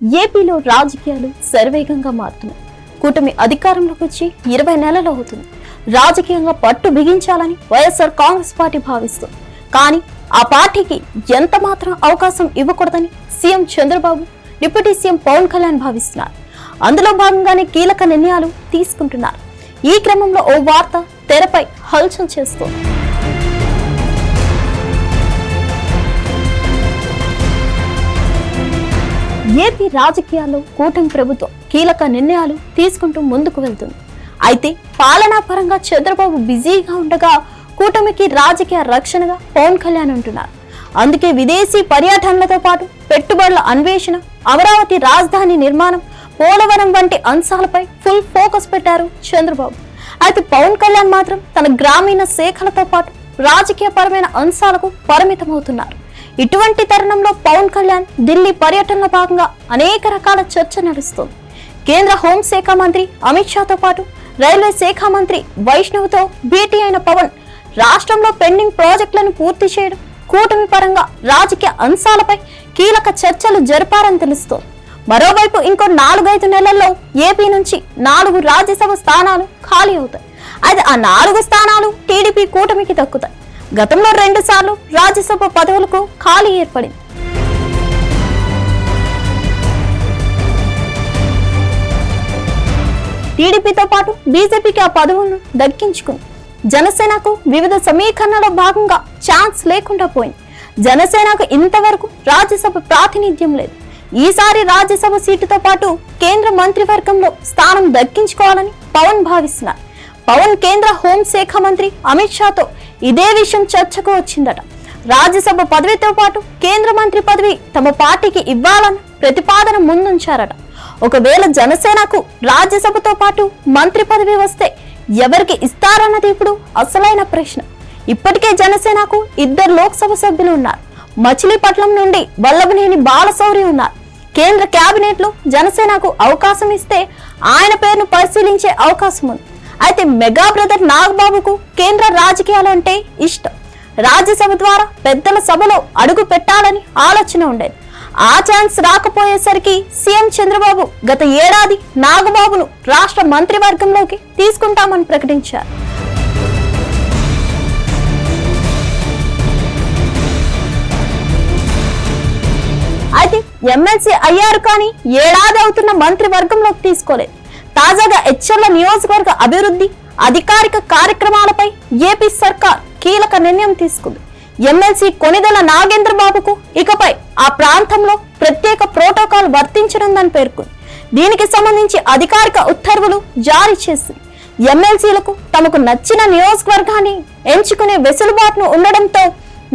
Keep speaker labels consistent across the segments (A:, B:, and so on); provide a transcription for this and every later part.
A: ఏపీలో రాజకీయాలు శరవేగంగా మారుతున్నాయి. కూటమి అధికారంలోకి వచ్చి ఇరవై నెలలు అవుతుంది. రాజకీయంగా పట్టు బిగించాలని వైఎస్ఆర్ కాంగ్రెస్ పార్టీ భావిస్తుంది. కానీ ఆ పార్టీకి ఎంత మాత్రం అవకాశం ఇవ్వకూడదని CM Chandrababu deputy CM Pawan Kalyan భావిస్తున్నారు. అందులో భాగంగానే కీలక నిర్ణయాలు తీసుకుంటున్నారు. ఈ క్రమంలో ఓ వార్త తెరపై హల్చల్ చేస్తోంది. ఏపీ రాజకీయాల్లో కూటమి ప్రభుత్వం కీలక నిర్ణయాలు తీసుకుంటూ ముందుకు వెళ్తుంది. అయితే పాలనా పరంగా చంద్రబాబు బిజీగా ఉండగా కూటమికి రాజకీయ రక్షణగా పవన్ కళ్యాణ్ ఉంటున్నారు. అందుకే విదేశీ పర్యటనలతో పాటు పెట్టుబడుల అన్వేషణ అమరావతి రాజధాని నిర్మాణం పోలవరం వంటి అంశాలపై ఫుల్ ఫోకస్ పెట్టారు చంద్రబాబు. అయితే పవన్ కళ్యాణ్ మాత్రం తన గ్రామీణ శాఖలతో పాటు రాజకీయపరమైన అంశాలకు పరిమితమవుతున్నారు. ఇటువంటి తరుణంలో పవన్ కళ్యాణ్ ఢిల్లీ పర్యటనలో భాగంగా అనేక రకాల చర్చ నడుస్తోంది. కేంద్ర హోంశాఖ మంత్రి అమిత్ షాతో పాటు రైల్వే శాఖ మంత్రి వైష్ణవ్తో భేటీ అయిన పవన్ రాష్ట్రంలో పెండింగ్ ప్రాజెక్టులను పూర్తి చేయడం కూటమి పరంగా రాజకీయ అంశాలపై కీలక చర్చలు జరిపారని తెలుస్తోంది. మరోవైపు ఇంకో నాలుగైదు నెలల్లో ఏపీ నుంచి నాలుగు రాజ్యసభ స్థానాలు ఖాళీ అవుతాయి. అయితే ఆ నాలుగు స్థానాలు టీడీపీ కూటమికి దక్కుతాయి. గతంలో రెండు సార్లు రాజ్యసభ పదవులకు ఖాళీ ఏర్పడింది. టీడీపీతో పాటు బీజేపీకి ఆ పదవులను దక్కించుకుంది. జనసేనకు వివిధ సమీకరణలో భాగంగా ఛాన్స్ లేకుండా పోయింది. జనసేనకు ఇంతవరకు రాజ్యసభ ప్రాతినిధ్యం లేదు. ఈసారి రాజ్యసభ సీటుతో పాటు కేంద్ర మంత్రివర్గంలో స్థానం దక్కించుకోవాలని పవన్ భావిస్తున్నారు. పవన్ కేంద్ర హోంశాఖ మంత్రి అమిత్ షాతో ఇదే విషయం చర్చకు వచ్చిందట. రాజ్యసభ పదవితో పాటు కేంద్ర మంత్రి పదవి తమ పార్టీకి ఇవ్వాలని ప్రతిపాదన ముందుంచారట. ఒకవేళ జనసేనకు రాజ్యసభతో పాటు మంత్రి పదవి వస్తే ఎవరికి ఇస్తారన్నది ఇప్పుడు అసలైన ప్రశ్న. ఇప్పటికే జనసేనకు ఇద్దరు లోక్సభ సభ్యులు ఉన్నారు. మచిలీపట్నం నుండి వల్లభనేని బాలశౌరి ఉన్నారు. కేంద్ర కేబినెట్లో జనసేనకు అవకాశం ఇస్తే ఆయన పేరును పరిశీలించే అవకాశం ఉంది. అయితే మెగా బ్రదర్ నాగబాబుకు కేంద్ర రాజకీయాలు అంటే ఇష్టం. రాజ్యసభ ద్వారా పెద్దల సభలో అడుగు పెట్టాలని ఆలోచన ఉండేది. ఆ ఛాన్స్ రాకపోయేసరికి సీఎం చంద్రబాబు గత ఏడాది నాగబాబును రాష్ట్ర మంత్రివర్గంలోకి తీసుకుంటామని ప్రకటించారు. అయితే ఎమ్మెల్సీ అయ్యారు కానీ ఏడాది అవుతున్న మంత్రివర్గంలోకి తీసుకోలేదు. తాజాగా హెచ్ఎల్ల నియోజకవర్గ అభివృద్ధి అధికారిక కార్యక్రమాలపై ఏపీ సర్కార్ కీలక నిర్ణయం తీసుకుంది. ఎమ్మెల్సీ కొనిదెల నాగేంద్ర బాబుకు ఇకపై ఆ ప్రాంతంలో ప్రత్యేక ప్రోటోకాల్ వర్తించనుందని పేర్కొంది. దీనికి సంబంధించి అధికారిక ఉత్తర్వులు జారీ చేసింది. ఎమ్మెల్సీలకు తమకు నచ్చిన నియోజకవర్గాన్ని ఎంచుకునే వెసులుబాటును ఉండడంతో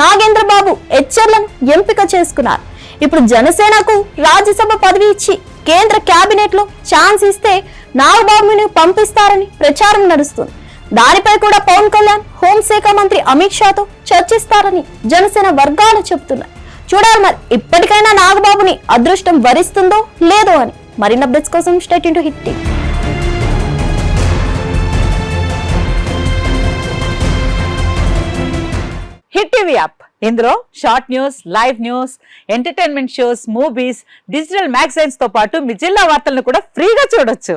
A: నాగేంద్ర బాబు హెచ్ఆర్లను ఎంపిక చేసుకున్నారు. ఇప్పుడు జనసేనకు రాజ్యసభ పదవి ఇచ్చి కేంద్ర కేబినెట్లో ఛాన్స్ ఇస్తే నాగబాబుని పంపిస్తారని ప్రచారం నడుస్తుంది. దానిపై కూడా పవన్ కళ్యాణ్ హోంశాఖ మంత్రి అమిత్ షాతో చర్చిస్తారని జనసేన వర్గాలు చెబుతున్నాయి. చూడాలి మరి ఇప్పటికైనా నాగబాబుని అదృష్టం వరిస్తుందో లేదో అని. మరిన్ని అప్డేట్స్ కోసం state into Hit TV.
B: Hit TV app. ఇందులో short news live news entertainment shows movies digital మ్యాగజైన్స్తో పాటు మీ జిల్లా వార్తలను కూడా ఫ్రీగా చూడొచ్చు.